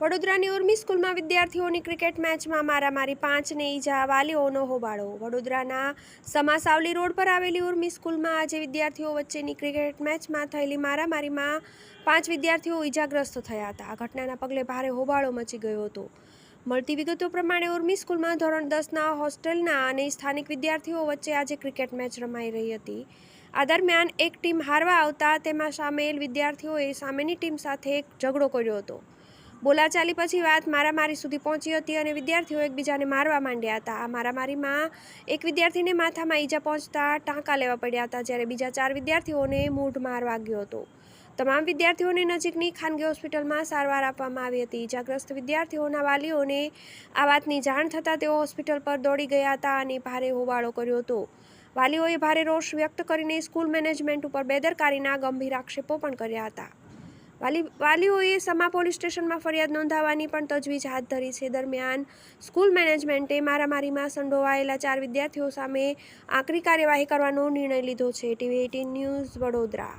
વડોદરાની ઉર્મી સ્કૂલમાં વિદ્યાર્થીઓની ક્રિકેટ મેચમાં મારામારી પાંચને ઈજા, વાલીઓનો હોબાળો. વડોદરાના સમાસાવલી રોડ પર આવેલી ઉર્મી સ્કૂલમાં આજે વિદ્યાર્થીઓ વચ્ચેની ક્રિકેટ મેચમાં થયેલી મારામારીમાં પાંચ વિદ્યાર્થીઓ ઈજાગ્રસ્ત થયા હતા. આ ઘટનાના પગલે ભારે હોબાળો મચી ગયો હતો. મળતી વિગતો પ્રમાણે ઉર્મી સ્કૂલમાં ધોરણ દસના હોસ્ટેલના અને સ્થાનિક વિદ્યાર્થીઓ વચ્ચે આજે ક્રિકેટ મેચ રમાઈ રહી હતી. આ દરમિયાન એક ટીમ હારવા આવતા, તેમાં સામેલ વિદ્યાર્થીઓએ સામેની ટીમ સાથે એક ઝઘડો કર્યો હતો. બોલાચાલી પછી વાત મારામારી સુધી પહોંચી હતી અને વિદ્યાર્થીઓ એકબીજાને મારવા માંડ્યા હતા. આ મારામારીમાં એક વિદ્યાર્થીને માથામાં ઈજા પહોંચતા ટાંકા લેવા પડ્યા હતા, જ્યારે બીજા ચાર વિદ્યાર્થીઓને મૂઢ માર વાગ્યો હતો. તમામ વિદ્યાર્થીઓને નજીકની ખાનગી હોસ્પિટલમાં સારવાર આપવામાં આવી હતી. ઈજાગ્રસ્ત વિદ્યાર્થીઓના વાલીઓને આ વાતની જાણ થતાં તેઓ હોસ્પિટલ પર દોડી ગયા હતા અને ભારે હોબાળો કર્યો હતો. વાલીઓએ ભારે રોષ વ્યક્ત કરીને સ્કૂલ મેનેજમેન્ટ ઉપર બેદરકારીના ગંભીર આક્ષેપો પણ કર્યા હતા. વાલી, વાલીઓએ સમા પોલીસ સ્ટેશનમાં ફરિયાદ નોંધાવવાની પણ તજવીજ હાથ ધરી છે. દરમિયાન સ્કૂલ મેનેજમેન્ટે મારામારીમાં સંડોવાયેલા ચાર વિદ્યાર્થીઓ સામે આકરી કાર્યવાહી કરવાનો નિર્ણય લીધો છે. TV eighteen news Vadodara